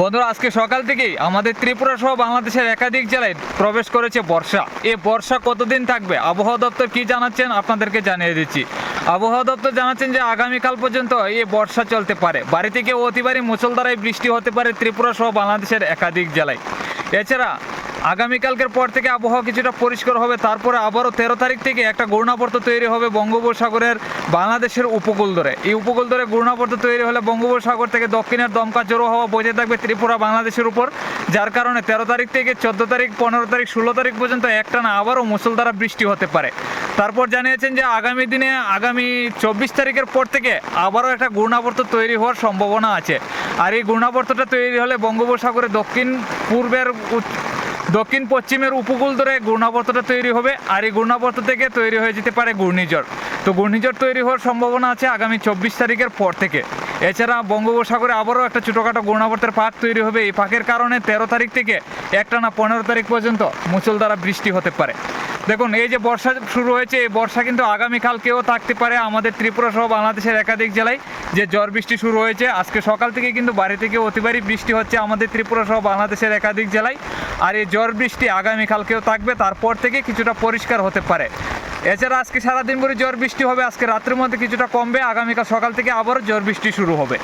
বন্ধুরা, আজকে সকাল থেকেই আমাদের ত্রিপুরা সহ বাংলাদেশের একাধিক জেলায় প্রবেশ করেছে বর্ষা। এ বর্ষা কতদিন থাকবে? আবহাওয়া দপ্তর কি জানাচ্ছেন আপনাদেরকে জানিয়ে দিচ্ছি। আবহাওয়া দপ্তর জানাচ্ছেন যে আগামীকাল পর্যন্ত এই বর্ষা চলতে পারে। বাড়ি থেকে অতিবারই মুসলধারায় বৃষ্টি হতে পারে ত্রিপুরা সহ বাংলাদেশের একাধিক জেলায়। এছাড়া আগামীকালকের পর থেকে আবহাওয়া কিছুটা পরিষ্কার হবে, তারপরে আবারও তেরো তারিখ থেকে একটা ঘূর্ণাবর্ত তৈরি হবে বঙ্গোপসাগরের বাংলাদেশের উপকূল ধরে এই উপকূল ধরে ঘূর্ণাবর্ত তৈরি হলে বঙ্গোপসাগর থেকে দক্ষিণের দমকা জোরো হওয়া বজায় থাকবে ত্রিপুরা বাংলাদেশের উপর, যার কারণে তেরো তারিখ থেকে চোদ্দ তারিখ, পনেরো তারিখ, ষোলো তারিখ পর্যন্ত একটানা আবারও মুসলধারা বৃষ্টি হতে পারে। তারপর জানিয়েছেন যে আগামী দিনে আগামী চব্বিশ তারিখের পর থেকে আবারও একটা ঘূর্ণাবর্ত তৈরি হওয়ার সম্ভাবনা আছে। আর এই ঘূর্ণাবর্তটা তৈরি হলে বঙ্গোপসাগরে দক্ষিণ পূর্বের দক্ষিণ পশ্চিমের উপকূল ধরে ঘূর্ণাবর্তটা তৈরি হবে, আর এই ঘূর্ণাবর্ত থেকে তৈরি হয়ে যেতে পারে ঘূর্ণিঝড়। তো ঘূর্ণিঝড় তৈরি হওয়ার সম্ভাবনা আছে আগামী চব্বিশ তারিখের পর থেকে। এছাড়া বঙ্গোপসাগরে আবারও একটা ছোটোখাটো ঘূর্ণাবর্তের পাক তৈরি হবে। এই পাকের কারণে তেরো তারিখ থেকে একটানা পনেরো তারিখ পর্যন্ত মুসলধারা বৃষ্টি হতে পারে। দেখুন, এই যে বর্ষা শুরু হয়েছে, এই বর্ষা কিন্তু আগামীকালকেও থাকতে পারে আমাদের ত্রিপুরা সহ বাংলাদেশের একাধিক জেলায়। যে ঝড় বৃষ্টি শুরু হয়েছে, আজকে সকাল থেকে কিন্তু বাড়ি থেকে অতিবারই বৃষ্টি হচ্ছে আমাদের ত্রিপুরা সহ বাংলাদেশের একাধিক জেলায়। আর এই ঝড় বৃষ্টি আগামীকালকেও থাকবে, তারপর থেকে কিছুটা পরিষ্কার হতে পারে। এছাড়া আজকে সারাদিন ভরে ঝড় বৃষ্টি হবে, আজকে রাত্রের মধ্যে কিছুটা কমবে, আগামীকাল সকাল থেকে আবারও ঝড় বৃষ্টি শুরু হবে।